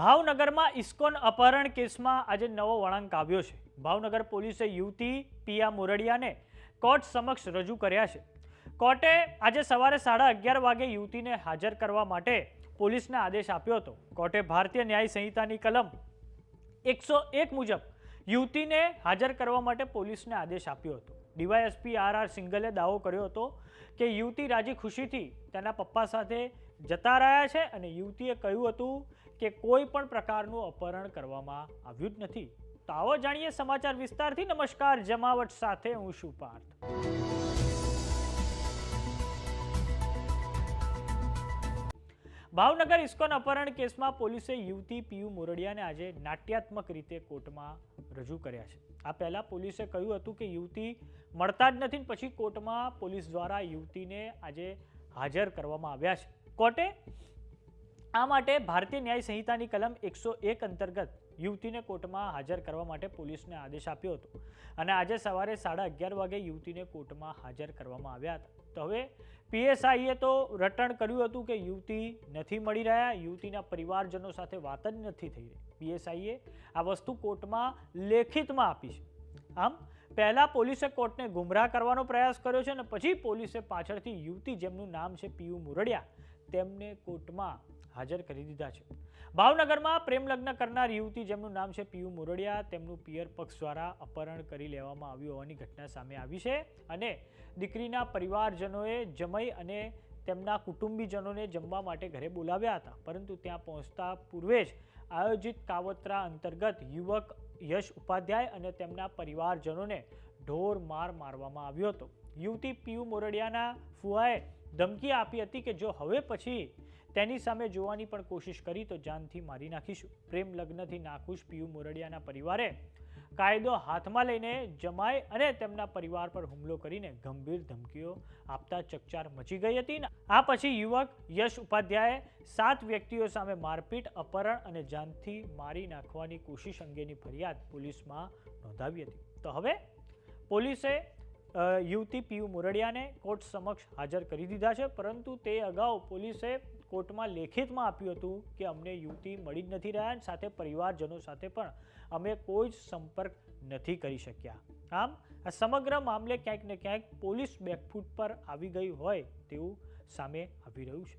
ભાવનગરમાં ઇસ્કોન અપહરણ કેસમાં આજે નવો વળાંક આવ્યો છે. ભાવનગર પોલીસે યુવતી પિયા મોરડિયાને કોર્ટ સમક્ષ રજૂ કર્યા છે. કોર્ટે આજે સવારે સાડા અગિયાર વાગે યુવતીને હાજર કરવા માટે પોલીસને આદેશ આપ્યો હતો. કોર્ટે ભારતીય ન્યાય સંહિતાની કલમ એકસો એક મુજબ યુવતીને હાજર કરવા માટે પોલીસને આદેશ આપ્યો હતો. ડીવાયએસપી આર આર સિંગલે દાવો કર્યો હતો કે યુવતી રાજી ખુશીથી તેના પપ્પા સાથે જતા રહ્યા છે અને યુવતીએ કહ્યું હતું કે કોઈ પણ પ્રકારનું અપહરણ કરવામાં આવ્યું જ નથી. તો આવો જાણીએ સમાચાર વિસ્તારથી. નમસ્કાર, જમાવટ સાથે હું શું પાર્થ. ભાવનગર ઇસ્કોન અપહરણ કેસમાં પોલીસે યુવતી પીયુ મોરડિયાને આજે નાટ્યાત્મક રીતે કોર્ટમાં રજૂ કર્યા છે. આ પહેલાં પોલીસે કહ્યું હતું કે યુવતી મળતા જ નથી પછી કોર્ટમાં પોલીસ દ્વારા યુવતીને આજે હાજર કરવામાં આવ્યા છે. કોર્ટે આ માટે ભારતીય ન્યાય સંહિતાની કલમ એકસો એક અંતર્ગત યુવતીને કોર્ટમાં હાજર કરવા માટે પોલીસને આદેશ આપ્યો હતો. અને આજે સવારે સાડા અગિયાર વાગે યુવતીને કોર્ટમાં હાજર કરવામાં આવ્યા હતા. તો હવે પીએસઆઈએ તો રટણ કર્યું હતું કે યુવતી નથી મળી રહ્યા, યુવતીના પરિવારજનો સાથે વાત જ નથી થઈ રહી. પીએસઆઈએ આ વસ્તુ કોર્ટમાં લેખિતમાં આપી છે. આમ, પહેલાં પોલીસે કોર્ટને ગુમરાહ કરવાનો પ્રયાસ કર્યો છે અને પછી પોલીસે પાછળથી યુવતી જેમનું નામ છે પીયુ મુરડિયા તેમને કોર્ટમાં હાજર કરી દીધા છે. ભાવનગરમાં પ્રેમ લગ્ન કરનાર યુવતી જેમનું નામ છે પીયુ મોરડિયા, તેમનું પિયર પક્ષ દ્વારા અપહરણ કરી લેવામાં આવ્યું હોવાની ઘટના સામે આવી છે અને દીકરીના પરિવારજનોએ જમઈ અને તેમના કુટુંબીજનોને જમવા માટે ઘરે બોલાવ્યા હતા. પરંતુ ત્યાં પહોંચતા પૂર્વે જ આયોજિત કાવતરા અંતર્ગત યુવક યશ ઉપાધ્યાય અને તેમના પરિવારજનોને ઢોર માર મારવામાં આવ્યો હતો. યુવતી પીયુ મોરડિયાના ફુઆએ ધમકી આપી હતી કે જો હવે પછી તેની સામે જોવાની પણ કોશિશ કરી તો જાનથી મારી નાખીશું. પ્રેમ લગ્નથી નાખુશ પીયુ મોરડિયાના પરિવારે કાયદો હાથમાં લઈને જમાય અને તેમના પરિવાર પર હુમલો કરીને ગંભીર ધમકીઓ આપતા ચકચાર મચી ગઈ હતી. આ પછી યુવક યશ ઉપાધ્યાયે સાત વ્યક્તિઓ સામે મારપીટ, અપહરણ અને જાનથી મારી નાખવાની કોશિશ અંગેની ફરિયાદ પોલીસમાં નોંધાવી હતી. તો હવે પોલીસે યુવતી પીયુ મુરડિયાને કોર્ટ સમક્ષ હાજર કરી દીધા છે, પરંતુ તે અગાઉ પોલીસે કોર્ટમાં લેખિતમાં આપ્યું હતું કે અમને યુવતી મળી જ નથી રહ્યા અને સાથે પરિવારજનો સાથે પણ અમે કોઈ જ સંપર્ક નથી કરી શક્યા. આમ, આ સમગ્ર મામલે ક્યાંક ને ક્યાંક પોલીસ બેકફૂટ પર આવી ગઈ હોય તેવું સામે આવી રહ્યું છે.